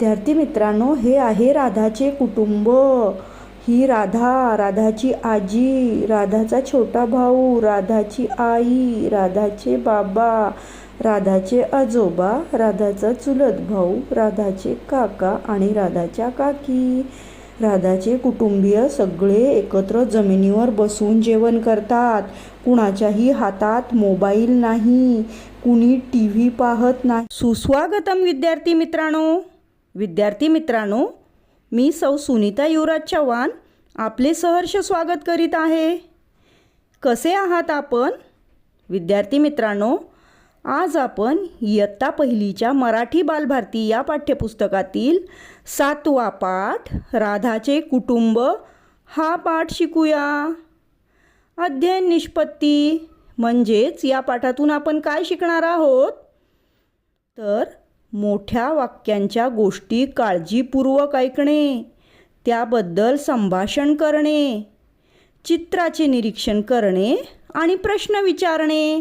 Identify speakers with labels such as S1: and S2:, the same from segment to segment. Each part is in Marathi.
S1: विद्यार्थी मित्रांनो हे आहे राधाचे कुटुंब. ही राधा राधाची आजी राधाचा छोटा भाऊ राधाची आई राधाचे बाबा राधाचे आजोबा राधाचा चुलत भाऊ राधाचे काका आणि राधाच्या काकी. राधाचे कुटुंबीय सगळे एकत्र जमिनीवर बसून जेवण करतात. कुणाच्याही हातात मोबाईल नाही कुणी टी व्ही पाहत नाही. सुस्वागतम विद्यार्थी मित्रांनो! विद्यार्थी मित्रांनो मी सौ सुनीता युवराज चव्हाण आपले सहर्ष स्वागत करीत आहे. कसे आहात आपण? विद्यार्थी मित्रांनो आज आपण इयत्ता पहिलीच्या मराठी बालभारती या पाठ्यपुस्तकातील सातवा पाठ राधाचे कुटुंब हा पाठ शिकूया. अध्ययन निष्पत्ती म्हणजेच या पाठातून आपण काय शिकणार आहोत? तर मोठ्या वाक्यांच्या गोष्टी काळजीपूर्वक ऐकणे त्याबद्दल संभाषण करणे चित्राचे निरीक्षण करणे आणि प्रश्न विचारणे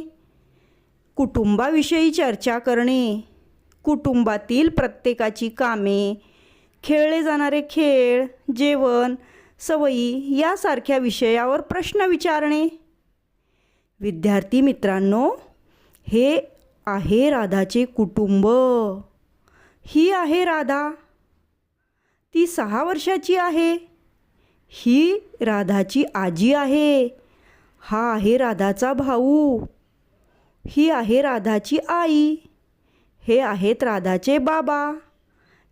S1: कुटुंबाविषयी चर्चा करणे कुटुंबातील प्रत्येकाची कामे खेळले जाणारे खेळ जेवण सवयी यासारख्या विषयावर प्रश्न विचारणे. विद्यार्थी मित्रांनो हे आहे राधाचे कुटुंब. ही आहे राधा. ती सहा वर्षाची आहे. ही राधाची आजी आहे. हा आहे राधाचा भाऊ. ही आहे राधाची आई. हे आहेत राधाचे बाबा.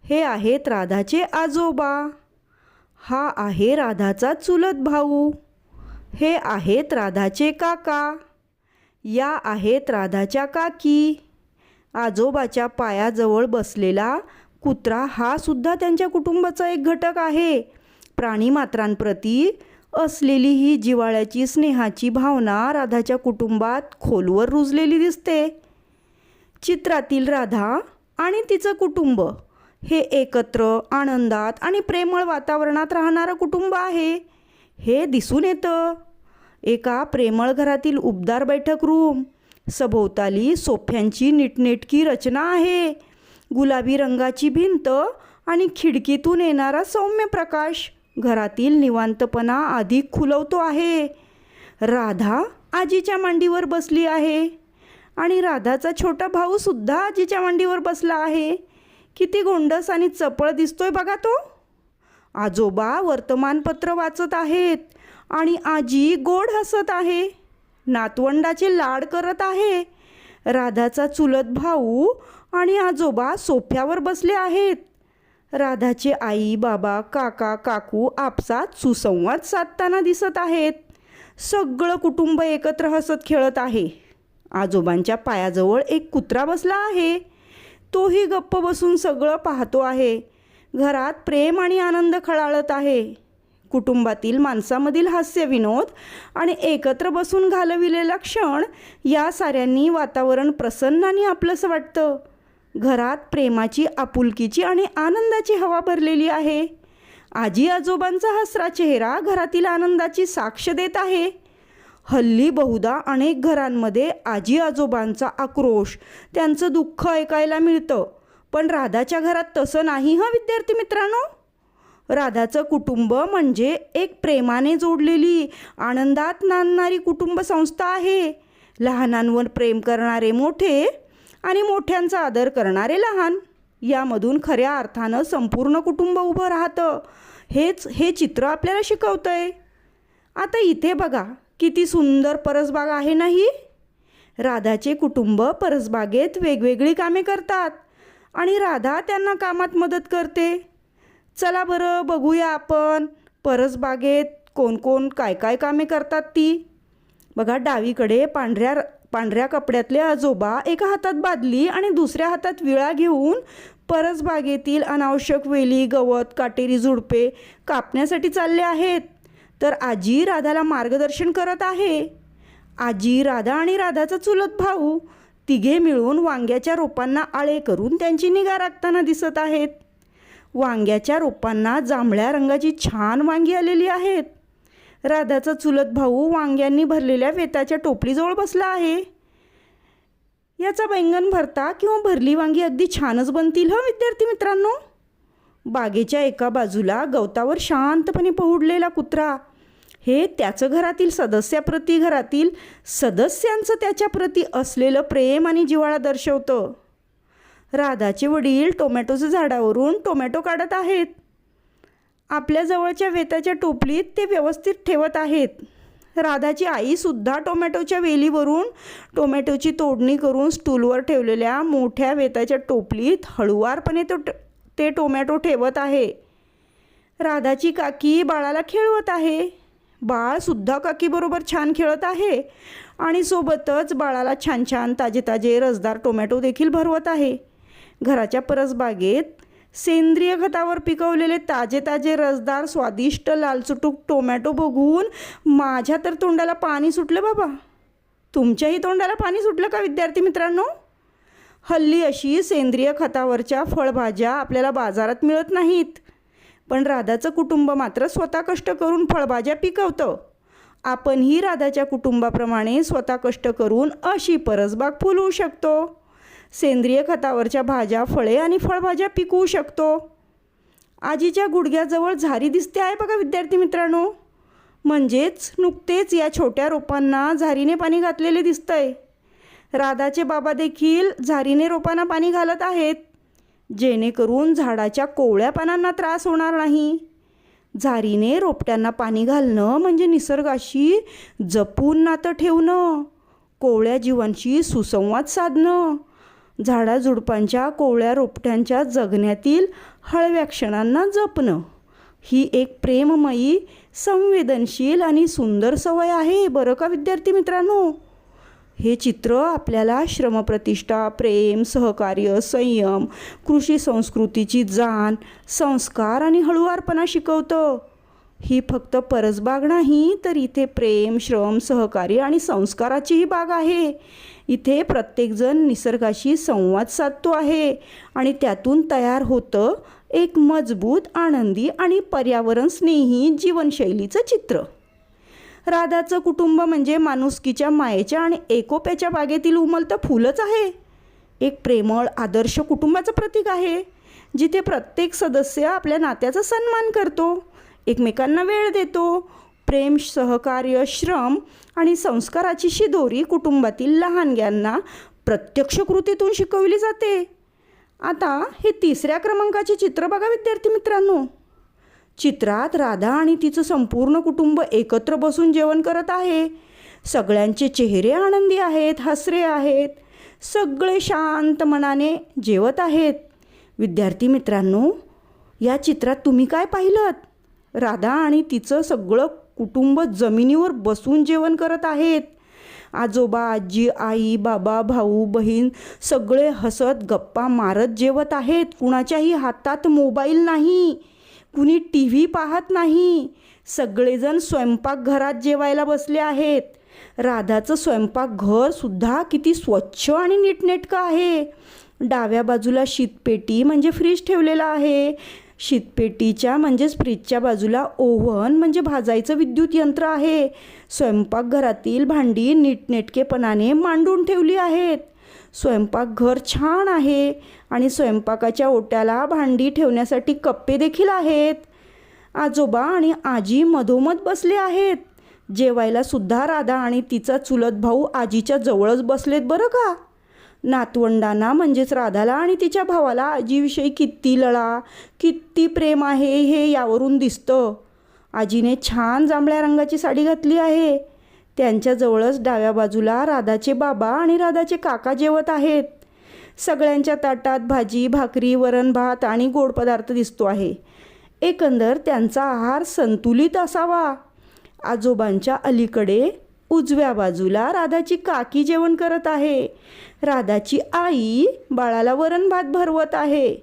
S1: हे आहेत राधाचे आजोबा. हा आहे राधाचा चुलत भाऊ. हे आहेत राधाचे काका. या आहेत राधाच्या काकी. आजोबाच्या पायाजवळ बसलेला कुत्रा हा सुद्धा त्यांच्या कुटुंबाचा एक घटक आहे. प्राणीमात्रांप्रती असलेली ही जिव्हाळ्याची स्नेहाची भावना राधाच्या कुटुंबात खोलवर रुजलेली दिसते. चित्रातील राधा आणि तिचं कुटुंब हे एकत्र आनंदात आणि प्रेमळ वातावरणात राहणारं कुटुंब आहे. हे दिसून येतं. एका प्रेमळ घरातील उबदार बैठक रूम. सभोवताली सोफ्यांची नीटनेटकी रचना आहे. गुलाबी रंगाची भिंत आणि खिडकीतून येणारा सौम्य प्रकाश घरातील निवांतपणा अधिक खुलवतो आहे. राधा आजीच्या मांडीवर बसली आहे. आणि राधाचा छोटा भाऊसुद्धा आजीच्या मांडीवर बसला आहे. किती गोंडस आणि चपळ दिसतोय बघा तो. आजोबा वर्तमानपत्र वाचत आहेत. आणि आजी गोड हसत आहे. नातवंडाचे लाड करत आहे. राधाचा चुलत भाऊ आणि आजोबा सोफ्यावर बसले आहेत. राधाचे आई बाबा काका काकू आपसात सुसंवाद साधताना दिसत आहेत. सगळं कुटुंब एकत्र हसत खेळत आहे. आजोबांच्या पायाजवळ एक कुत्रा बसला आहे. तोही गप्प बसून सगळं पाहतो आहे. घरात प्रेम आणि आनंद खळाळत आहे. कुटुंबातील माणसामधील हास्यविनोद आणि एकत्र बसून घालविलेला क्षण या साऱ्यांनी वातावरण प्रसन्न आणि आपलंसं वाटतं. घरात प्रेमाची आपुलकीची आणि आनंदाची हवा भरलेली आहे. आजी आजोबांचा हसरा चेहरा घरातील आनंदाची साक्ष देत आहे. हल्ली बहुधा अनेक घरांमध्ये आजी आजोबांचा आक्रोश त्यांचं दुःख ऐकायला मिळतं. पण राधाच्या घरात तसं नाही हं विद्यार्थी मित्रांनो? राधाचं कुटुंब म्हणजे एक प्रेमाने जोडलेली आनंदात नांदणारी कुटुंब संस्था आहे. लहानांवर प्रेम करणारे मोठे आणि मोठ्यांचा आदर करणारे लहान. यामधून खऱ्या अर्थानं संपूर्ण कुटुंब उभं राहतं. हेच हे चित्र आपल्याला शिकवतं आहे आता इथे बघा किती सुंदर परसबाग आहे नाही? राधाचे कुटुंब परसबागेत वेगवेगळी कामे करतात आणि राधा त्यांना कामात मदत करते. चला बरं बघूया आपण. परसबागेत कोण कोण काय काय कामे करतात ती? बघा डावीकडे पांढऱ्या पांढऱ्या कपड्यातले आजोबा एका हातात बादली आणि दुसऱ्या हातात विळा घेऊन परसबागेतील अनावश्यक वेली गवत काटेरी झुडपे कापण्यासाठी चालले आहेत. तर आजी राधाला मार्गदर्शन करत आहे. आजी राधा आणि राधाचा चुलत भाऊ तिघे मिळून वांग्याच्या रोपांना आळे करून त्यांची निगा राखताना दिसत आहेत. वांग्याच्या रोपांना जांभळ्या रंगाची छान वांगी आलेली आहेत. राधाचा चुलत भाऊ वांग्यांनी भरलेल्या वेताच्या टोपलीजवळ बसला आहे. याचा बैंगन भरता किंवा भरली वांगी अगदी छानच बनतील हं विद्यार्थी मित्रांनो? बागेच्या एका बाजूला गवतावर शांतपणे पहुडलेला कुत्रा. हे त्याचं घरातील सदस्याप्रती घरातील सदस्यांचं त्याच्याप्रती असलेलं प्रेम आणि जिव्हाळा दर्शवतं. राधाचे वडील टोमॅटोच्या झाडावरून टोमॅटो काढत आहेत. आपल्या जवळच्या वेताच्या टोपलीत ते व्यवस्थित ठेवत आहेत. राधाची आईसुद्धा टोमॅटोच्या वेलीवरून टोमॅटोची तोडणी करून स्टूलवर ठेवलेल्या मोठ्या वेताच्या टोपलीत हळुवारपणे तो ते टोमॅटो ठेवत आहे. राधाची काकी बाळाला खेळवत आहे. बाळसुद्धा काकीबरोबर छान खेळत आहे आणि सोबतच बाळाला छान छान ताजे ताजे रसदार टोमॅटो देखील भरवत आहे. घराच्या परसबागेत सेंद्रिय खतावर पिकवलेले ताजे ताजे रसदार स्वादिष्ट लालचुटूक टोमॅटो बघून माझ्या तर तोंडाला पाणी सुटलं बाबा. तुमच्याही तोंडाला पाणी सुटलं का विद्यार्थी मित्रांनो? हल्ली अशी सेंद्रिय खतावरच्या फळभाज्या आपल्याला बाजारात मिळत नाहीत. पण राधाचं कुटुंब मात्र स्वतः कष्ट करून फळभाज्या पिकवतं. आपणही राधाच्या कुटुंबाप्रमाणे स्वतः कष्ट करून अशी परसबाग फुलवू शकतो. सेंद्रिय खतावरच्या भाज्या फळे आणि फळभाज्या पिकवू शकतो. आजीच्या गुडघ्याजवळ झारी दिसते आहे बघा विद्यार्थी मित्रांनो. म्हणजेच नुकतेच या छोट्या रोपांना झारीने पाणी घातलेले दिसतंय. राधाचे बाबा देखील झारीने रोपांना पाणी घालत आहेत. जेणेकरून झाडाच्या कोवळ्या पानांना त्रास होणार नाही. झारीने रोपट्यांना पाणी घालणं म्हणजे निसर्गाशी जपून नातं ठेवणं कोवळ्या जीवांशी सुसंवाद साधणं झाडाझुडपांच्या कोवळ्या रोपट्यांच्या जगण्यातील हळव्या क्षणांना जपणं. ही एक प्रेममयी संवेदनशील आणि सुंदर सवय आहे बरं का विद्यार्थी मित्रांनो? हे चित्र आपल्याला श्रमप्रतिष्ठा प्रेम सहकार्य संयम कृषी संस्कृतीची जाण संस्कार आणि हळुवारपणा शिकवतं. ही फक्त परसबाग नाही तर इथे प्रेम श्रम सहकार्य आणि संस्काराचीही बाग आहे. इथे प्रत्येकजण निसर्गाशी संवाद साधतो आहे आणि त्यातून तयार होतं एक मजबूत आनंदी आणि पर्यावरण स्नेही जीवनशैलीचं चित्र. राधाचं कुटुंब म्हणजे माणुसकीच्या मायेच्या आणि एकोप्याच्या बागेतील उमलतं फुलच आहे. एक प्रेमळ आदर्श कुटुंबाचं प्रतीक आहे जिथे प्रत्येक सदस्य आपल्या नात्याचा सन्मान करतो. एकमेकांना वेळ देतो. प्रेम सहकार्य श्रम आणि संस्काराची शिदोरी कुटुंबातील लहानग्यांना प्रत्यक्ष कृतीतून शिकवली जाते. आता हे तिसऱ्या क्रमांकाचे चित्र बघा विद्यार्थी मित्रांनो. चित्रात राधा आणि तिचं संपूर्ण कुटुंब एकत्र बसून जेवण करत आहे. सगळ्यांचे चेहरे आनंदी आहेत हसरे आहेत. सगळे शांत मनाने जेवत आहेत. विद्यार्थी मित्रांनो या चित्रात तुम्ही काय पाहिलं राधा आणि तिचं सगळं कुटुंब जमिनीवर बसून जेवण करत आहेत. आजोबा आजी आई बाबा भाऊ बहीण सगळे हसत गप्पा मारत जेवत आहेत. कुणाच्याही हातात मोबाईल नाही. कुणी टी व्ही पाहत नाही. सगळेजण स्वयंपाकघरात जेवायला बसले आहेत. राधाचं स्वयंपाकघरसुद्धा किती स्वच्छ आणि नीटनेटकं आहे. डाव्या बाजूला शीतपेटी म्हणजे फ्रीज ठेवलेला आहे. शीतपेटीच्या म्हणजेच फ्रीजच्या बाजूला ओव्हन म्हणजे भाजायचं विद्युत यंत्र आहे. स्वयंपाकघरातील भांडी नीटनेटकेपणाने मांडून ठेवली आहेत. स्वयंपाकघर छान आहे आणि स्वयंपाकाच्या ओट्याला भांडी ठेवण्यासाठी कप्पे देखील आहेत. आजोबा आणि आजी मधोमध बसले आहेत. जेवायला सुद्धा राधा आणि तिचा चुलत भाऊ आजीच्या जवळच बसलेत बरं का? नातवंडांना म्हणजेच राधाला आणि तिच्या भावाला आजीविषयी किती लळा किती प्रेम आहे हे यावरून दिसतं. आजीने छान जांभळ्या रंगाची साडी घातली आहे. त्यांच्याजवळच डाव्या बाजूला राधाचे बाबा आणि राधाचे काका जेवत आहेत. सगळ्यांच्या ताटात भाजी भाकरी वरण भात आणि गोड पदार्थ दिसतो आहे. एकंदर त्यांचा आहार संतुलित असावा. आजोबांच्या अलीकडे उजव्या बाजूला राधाची काकी जेवण करत आहे. राधाची आई बाळाला वरण भात भरवत आहे.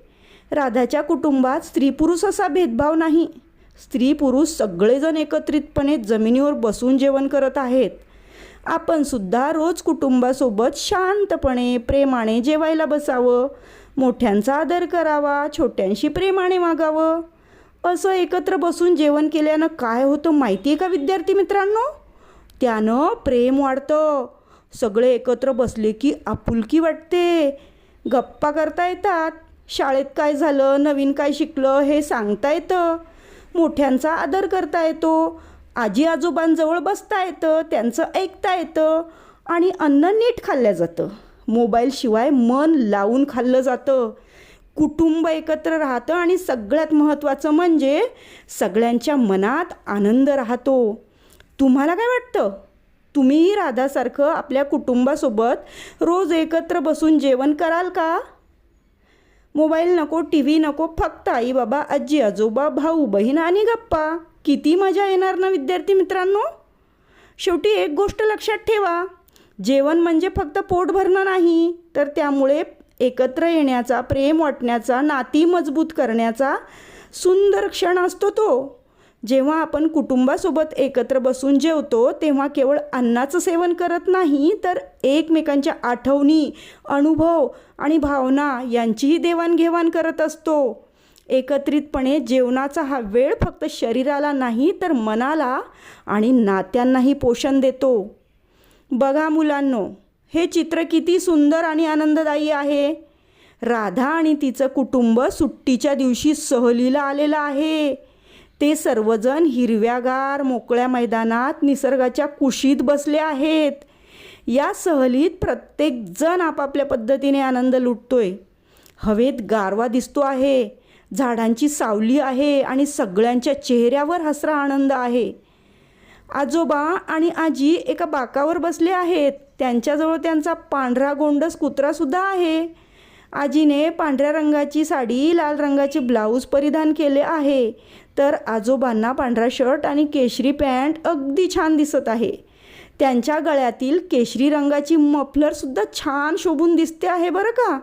S1: राधाच्या कुटुंबात स्त्री पुरुष असा भेदभाव नाही. स्त्री पुरुष सगळेजण एकत्रितपणे जमिनीवर बसून जेवण करत आहेत. आपण सुद्धा रोज कुटुंबासोबत शांतपणे प्रेमाने जेवायला बसावं. मोठ्यांचा आदर करावा छोट्यांशी प्रेमाने वागावं. असं एकत्र बसून जेवण केल्यानं काय होतं माहिती आहे का विद्यार्थी मित्रांनो? त्यानं प्रेम वाढतं. सगळे एकत्र बसले की आपुलकी वाटते. गप्पा करता येतात. शाळेत काय झालं? नवीन काय शिकलं? हे सांगता येतं. मोठ्यांचा आदर करता येतो. आजी आजोबांजवळ बसता येतं. त्यांचं ऐकता येतं. आणि अन्न नीट खाल्लं जातं. मोबाईलशिवाय मन लावून खाल्लं जातं. कुटुंब एकत्र राहतं आणि सगळ्यात महत्त्वाचं म्हणजे सगळ्यांच्या मनात आनंद राहतो. तुम्हाला काय वाटतं? तुम्हीही राधासारखं आपल्या कुटुंबासोबत रोज एकत्र बसून जेवण कराल का? मोबाईल नको टी व्ही नको फक्त आई बाबा आजी आजोबा भाऊ बहीण आणि गप्पा. किती मजा येणार ना विद्यार्थी मित्रांनो? शेवटी एक गोष्ट लक्षात ठेवा. जेवण म्हणजे फक्त पोट भरणं नाही तर त्यामुळे एकत्र येण्याचा प्रेम वाटण्याचा नाती मजबूत करण्याचा सुंदर क्षण असतो तो. जेव्हा आपण कुटुंबासोबत एकत्र बसून जेवतो तेव्हा केवळ अन्नाचं सेवन करत नाही तर एकमेकांच्या आठवणी अनुभव आणि भावना यांचीही देवाणघेवाण करत असतो. एकत्रितपणे जेवणाचा हा वेळ फक्त शरीराला नाही तर मनाला आणि नात्यांनाही पोषण देतो. बघा मुलांनो हे चित्र किती सुंदर आणि आनंददायी आहे. राधा आणि तिचं कुटुंब सुट्टीच्या दिवशी सहलीला आलेलं आहे. ते सर्वजण हिरव्यागार मोकळ्या मैदानात निसर्गाच्या कुशीत बसले आहेत. या सहलीत प्रत्येकजण आपापल्या पद्धतीने आनंद लुटतोय. हवेत गारवा दिसतो आहे झाडांची सावली आहे आणि सगळ्यांच्या चेहऱ्यावर हसरा आनंद आहे. आजोबा आणि आजी एका बाकावर बसले आहेत. त्यांच्याजवळ त्यांचा पांढरा गोंडस कुत्रासुद्धा आहे. आजीने पांढऱ्या रंगाची साडी लाल रंगाचे ब्लाऊज परिधान केले आहे. तर आजोबांना पांढरा शर्ट आणि केशरी पॅन्ट अगदी छान दिसत आहे. त्यांच्या गळ्यातील केशरी रंगाची मफलरसुद्धा छान शोभून दिसते आहे बरं का?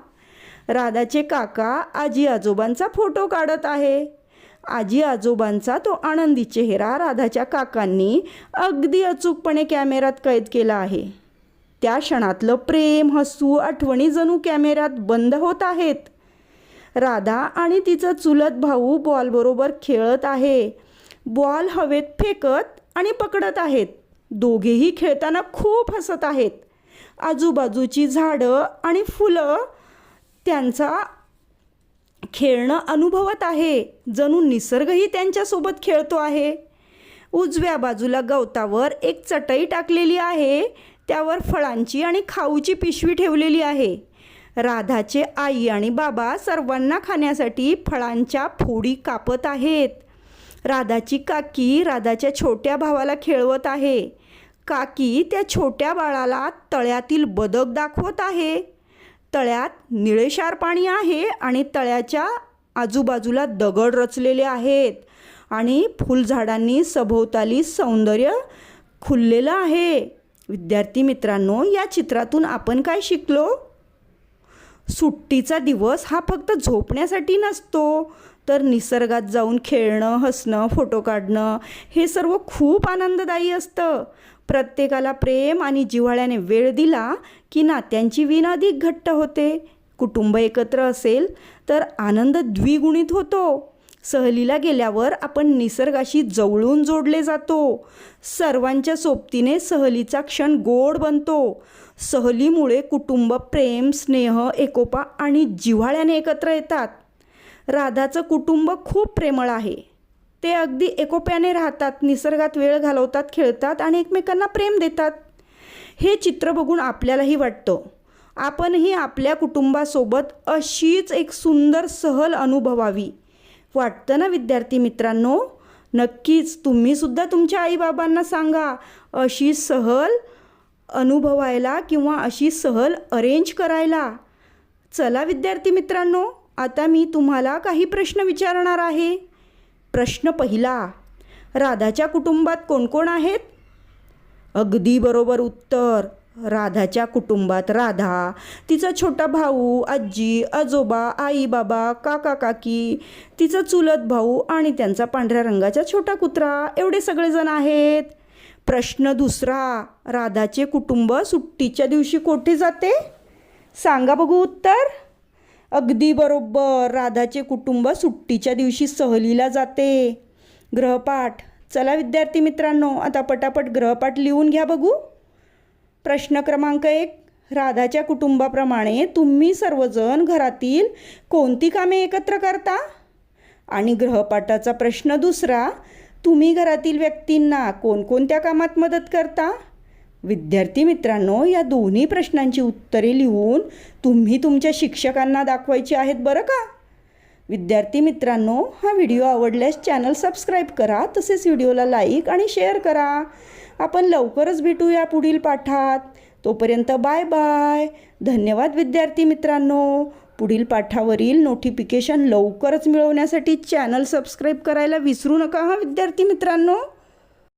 S1: राधाचे काका आजी आजोबांचा फोटो काढत आहे. आजी आजोबांचा तो आनंदी चेहरा राधाच्या काकांनी अगदी अचूकपणे कॅमेऱ्यात कैद केला आहे. त्या क्षणातलं प्रेम हसू आठवणी जणू कॅमेऱ्यात बंद होत आहेत. राधा आणि तिचा चुलत भाऊ बॉलबरोबर खेळत आहे. बॉल हवेत फेकत आणि पकडत आहेत. दोघेही खेळताना खूप हसत आहेत. आजूबाजूची झाडं आणि फुलं त्यांचा खेळणं अनुभवत आहे. जणू निसर्गही त्यांच्यासोबत खेळतो आहे. उजव्या बाजूला गवतावर एक चटई टाकलेली आहे. त्यावर फळांची आणि खाऊची पिशवी ठेवलेली आहे. राधाचे आई आणि बाबा सर्वांना खाण्यासाठी फळांच्या फोडी कापत आहेत. राधाची काकी राधाच्या छोट्या भावाला खेळवत आहे. काकी त्या छोट्या बाळाला तळ्यातील बदक दाखवत आहे. तळ्यात निळेशार पाणी आहे आणि तळ्याच्या आजूबाजूला दगड रचलेले आहेत आणि फुलझाडांनी सभोवताली सौंदर्य खुललेलं आहे. विद्यार्थी मित्रांनो या चित्रातून आपण काय शिकलो? सुट्टीचा दिवस हा फक्त झोपण्यासाठी नसतो. तर निसर्गात जाऊन खेळणं हसणं फोटो काढणं हे सर्व खूप आनंददायी असतं. प्रत्येकाला प्रेम आणि जिव्हाळ्याने वेळ दिला की नात्यांची विण अधिक घट्ट होते. कुटुंब एकत्र असेल तर आनंद द्विगुणित होतो. सहलीला गेल्यावर आपण निसर्गाशी जवळून जोडले जातो. सर्वांच्या सोबतीने सहलीचा क्षण गोड बनतो. सहलीमुळे कुटुंब प्रेम स्नेह एकोपा आणि जिव्हाळ्याने एकत्र येतात. राधाचं कुटुंब खूप प्रेमळ आहे. ते अगदी एकोप्याने राहतात निसर्गात वेळ घालवतात खेळतात आणि एकमेकांना प्रेम देतात. हे चित्र बघून आपल्यालाही वाटतं. आपणही आपल्या कुटुंबासोबत अशीच एक सुंदर सहल अनुभवावी. वाटतं ना विद्यार्थी मित्रांनो? नक्कीच. तुम्हीसुद्धा तुमच्या आईबाबांना सांगा. अशी सहल अनुभवायला किंवा अशी सहल अरेंज करायला. चला विद्यार्थी मित्रांनो आता मी तुम्हाला काही प्रश्न विचारणार आहे. प्रश्न पहिला राधाच्या कुटुंबात कोण कोण आहेत? अगदी बरोबर उत्तर. राधाच्या कुटुंबात राधा तिचा छोटा भाऊ आजी आजोबा आई बाबा काका काकी तिचा चुलत भाऊ आणि त्यांचा पांढऱ्या रंगाचा छोटा कुत्रा एवढे सगळेजण आहेत. प्रश्न दुसरा राधाचे कुटुंब सुट्टीच्या दिवशी कोठे जाते? सांगा बघू उत्तर. अगदी बरोबर राधाचे कुटुंब सुट्टीच्या दिवशी सहलीला जाते. ग्रहपाठ. चला विद्यार्थी मित्रांनो आता पटापट ग्रहपाठ लिहून घ्या बघू. प्रश्न क्रमांक एक राधाच्या कुटुंबाप्रमाणे तुम्ही सर्वजण घरातील कोणती कामे एकत्र करता? आणि ग्रहपाठाचा प्रश्न दुसरा तुम्ही घरातील व्यक्तींना कोणकोणत्या कामात मदत करता? विद्यार्थी मित्रांनो या दोन्ही प्रश्नांची उत्तरे लिहून तुम्ही तुमच्या शिक्षकांना दाखवायची आहेत बरं का? विद्यार्थी मित्रांनो हा व्हिडिओ आवडल्यास चॅनल सबस्क्राईब करा तसेच व्हिडिओला लाईक आणि शेअर करा. आपण लवकरच भेटूया पुढील पाठात. तोपर्यंत बाय बाय. धन्यवाद विद्यार्थी मित्रांनो. पुढील पाठावरील नोटिफिकेशन लवकरच मिळवण्यासाठी चॅनल सबस्क्राईब करायला विसरू नका हा विद्यार्थी मित्रांनो?